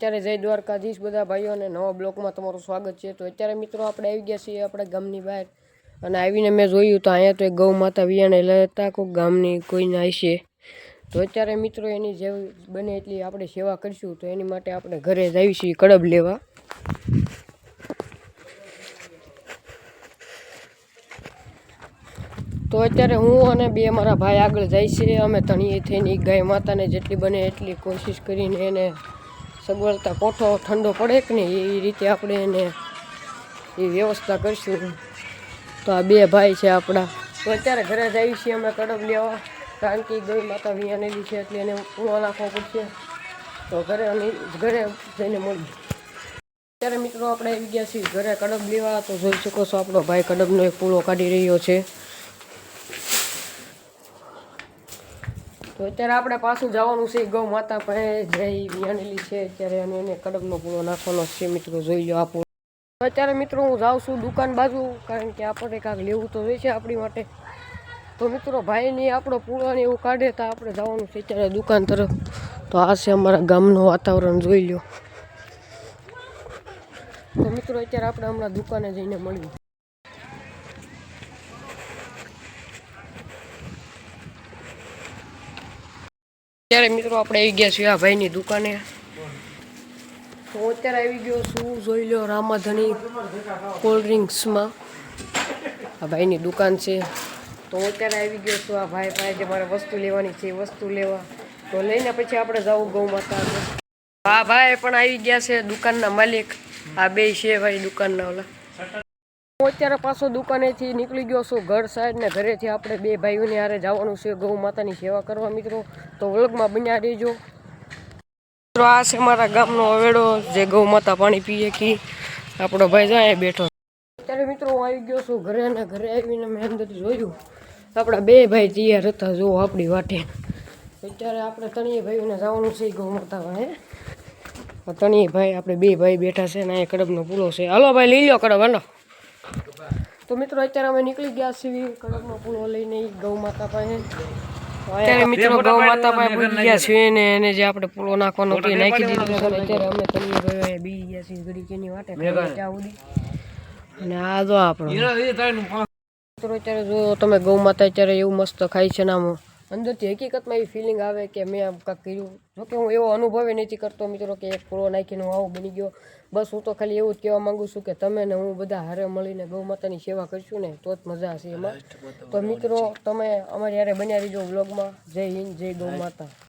અત્યારે જય દ્વારકાધીશ બધા ભાઈઓને નવા બ્લોકમાં તમારું સ્વાગત છે. તો અત્યારે મિત્રો આપણે આવી ગયા છીએ આપણે ગામની બહાર અને આવીને મેં જોયું તો અહીંયા તો એક ગૌ માતા વિયાને લેતા કોઈ ગામની કોઈને હશે તો અત્યારે મિત્રો એની જે બને એટલી આપણે સેવા કરીશું તો એની માટે આપણે ઘરે છીએ કડબ લેવા. તો અત્યારે હું અને બે મારા ભાઈ આગળ જાય છે. અમે તણીએ થઈને ગાય માતાને જેટલી બને એટલી કોશિશ કરીને એને સગવડતા કોઠો ઠંડો પડે કે નહીં, એ રીતે આપણે એને એ વ્યવસ્થા કરીશું. તો આ બે ભાઈ છે આપણા. તો અત્યારે ઘરે જઈએ છીએ અમે કડબ લેવા. કારણ કે ગઈ માતા વિયાનેલી છે એટલે એને પૂરો નાખવો પડશે. તો ઘરે ઘરે જઈને મળીએ. અત્યારે મિત્રો આપણે આવી ગયા છીએ ઘરે કડબ લેવા. તો જોઈ શકો છો આપણો ભાઈ કડબનો એક પૂળો કાઢી રહ્યો છે. તો અત્યારે આપણે પાછું જવાનું છે ગૌ માતા પાસે. જય વિયાનેલી છે. અત્યારે અને એને કડબનો પૂળો નાખવાનો છે મિત્રો. જોઈ લો આપો અત્યારે મિત્રો હું જાઉં છું દુકાન બાજુ, કારણ કે આપણે કાંઈક લેવું તો જોઈશે આપણી માટે. તો મિત્રો ભાઈની આપણો પૂળો ને એવું કાઢે તો આપણે જવાનું છે અત્યારે દુકાન તરફ. તો આ છે અમારા ગામનું વાતાવરણ, જોઈ લો. તો મિત્રો અત્યારે આપણે હમણાં દુકાને જઈને મળીએ અત્યારે મિત્રો આપણે આવી ગયા છીએ આ ભાઈની દુકાને. તો અત્યારે આવી ગયો છું, જોઈ લો રામાધણી કોલ્ડ ડ્રિંક્સમાં આ ભાઈની દુકાન છે. તો અત્યારે આવી ગયો છું આ ભાઈ ભાઈ જે મારે વસ્તુ લેવાની છે વસ્તુ લેવા. તો લઈને પછી આપણે જવું ગૌ માતા. આ ભાઈ પણ આવી ગયા છે દુકાનના માલિક. આ બે છે ભાઈ દુકાનના ઓલા. હું અત્યારે પાછો દુકાનેથી નીકળી ગયો છું, ઘર સાઈડ ને ઘરેથી આપણે બે ભાઈઓને હારે જવાનું છે, ગૌ માતાની સેવા કરવા મિત્રો. તો વલગમાં બન્યા રહેજો. મિત્રો, આ છે મારા ગામનો અવેડો, જે ગૌ માતા પાણી પીએ કી. આપણો ભાઈ જાય બેઠો અત્યારે મિત્રો હું આવી ગયો છું ઘરે અને ઘરે આવીને મેં અંદર જોયું. આપણા બે ભાઈ તૈયાર હતા જો આપણી વાટે. અત્યારે આપણે તણીએ ભાઈઓને જવાનું છે ગૌ માતા હે. તણીએ ભાઈ, આપણે બે ભાઈ બેઠા છે ને અહીંયા કડબનો પૂલો છે. હાલો ભાઈ, લઈ લો કડબ, હાલો. તો મિત્રો અત્યારે અમે નીકળી ગયા છીએ કડકનો પૂળો લઈને ગૌમાતા ગૌ માતા પાસે. અત્યારે મિત્રો ગૌ માતા પાસે ગયા છીએ ને એને જે આપણે પૂળો નાખવાનો હતો નાખી દીધો અત્યારે અમે તમને ભાઈ બી ગયા છીએ ઘડી કેની વાટે ત્યાં અને આ જો આપણો. મિત્રો અત્યારે જો તમે ગૌ માતા અત્યારે એવું મસ્ત ખાય છે ને આમ. અંદરથી હકીકતમાં એવી ફિલિંગ આવે કે મેં આમ કાંક કર્યું. જોકે હું એવો અનુભવે નથી કરતો મિત્રો કે એક પૂરો નાખીને હું આવું બની ગયો. બસ હું તો ખાલી એવું જ કહેવા માગું છું કે તમે ને હું બધા હારે મળીને ગૌ માતાની સેવા કરીશું ને તો જ મજા હશે એમાં. તો મિત્રો તમે અમારી યારે બન્યા રહીજો વ્લોગમાં જય હિન્દ જય ગૌ માતા.